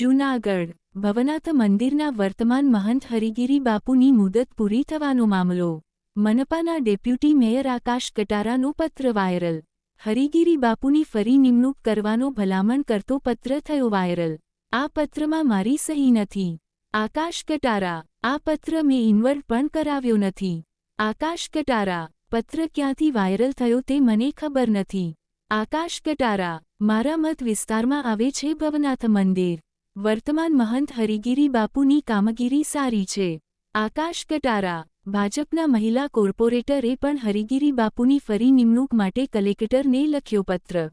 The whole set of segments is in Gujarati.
જૂનાગઢ, ભવનાથ મંદિરના વર્તમાન મહંત હરિગીરી બાપુની મુદત પૂરી થવાનો મામલો. મનપાના ડેપ્યુટી મેયર આકાશ કટારાનો પત્ર વાયરલ. હરિગીરી બાપુની ફરી નિમણૂક કરવાનો ભલામણ કરતો પત્ર થયો વાયરલ. આ પત્રમાં મારી સહી નથી. આકાશ કટારા, આ પત્ર મેં ઇન્વર્ટ પણ કરાવ્યો નથી. આકાશ કટારા, પત્ર ક્યાંથી વાયરલ થયો તે મને ખબર નથી. આકાશ કટારા, મારા મત વિસ્તારમાં આવે છે ભવનાથ મંદિર. વર્તમાન મહંત હરિગીરી બાપુની કામગીરી સારી છે. આકાશ કટારા, ભાજપના મહિલા કોર્પોરેટરે પણ હરિગીરી બાપુની ફરી નિમણૂક માટે કલેક્ટરને લખ્યો પત્ર.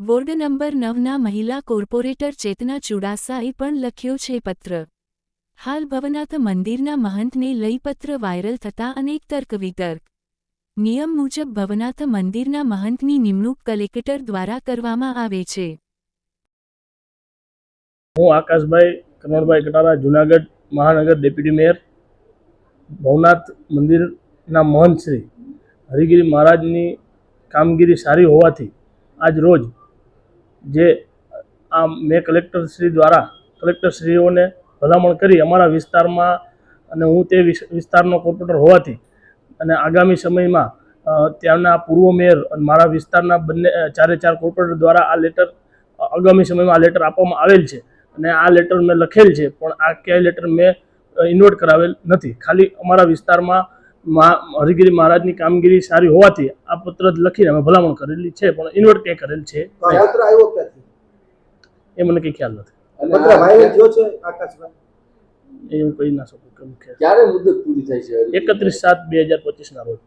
વોર્ડ નંબર નવના મહિલા કોર્પોરેટર ચેતના ચુડાસાએ પણ લખ્યો છે પત્ર. હાલ ભવનાથ મંદિરના મહંતને લઈ પત્ર વાયરલ થતા અનેક તર્ક વિતર્ક. નિયમ મુજબ ભવનાથ મંદિરના મહંતની નિમણૂક કલેક્ટર દ્વારા કરવામાં આવે છે. હું આકાશભાઈ કનોરભાઈ કટારા જુનાગઢ મહાનગર ડેપ્યુટી મેયર, ભવનાથ મંદિરના મહંત શ્રી હરિગીરી મહારાજની કામગીરી સારી હોવાથી આજ રોજ જે આ મેં કલેક્ટર શ્રી દ્વારા કલેક્ટરશ્રીઓને ભલામણ કરી અમારા વિસ્તારમાં અને હું તે વિસ- વિસ્તારનો કોર્પોરેટર હોવાથી અને આગામી સમયમાં ત્યાંના પૂર્વ મેયર અને મારા વિસ્તારના બંને ચારે ચાર કોર્પોરેટર દ્વારા આ લેટર આગામી સમયમાં આ લેટર આપવામાં આવેલ છે. અને આ લેટર મેં લખેલ છે પણ આ ક્યાંય લેટર મેં ઇન્વર્ટ કરાવેલ નથી. ખાલી અમારા વિસ્તારમાં હરિગીરી મહારાજની કામગીરી સારી હોવાથી આ પત્ર જ લખીને અમે ભલામણ કરેલી છે પણ ઇન્વર્ટ ક્યાંય કરેલ છે? એ મને કંઈ ખ્યાલ નથી. પત્ર છે આકાશભાઈ એ હું કહી ના શકું કેમ કે ક્યારે મુદત પૂરી થાય છે એકત્રીસ સાત બે હજાર પચીસના રોજ.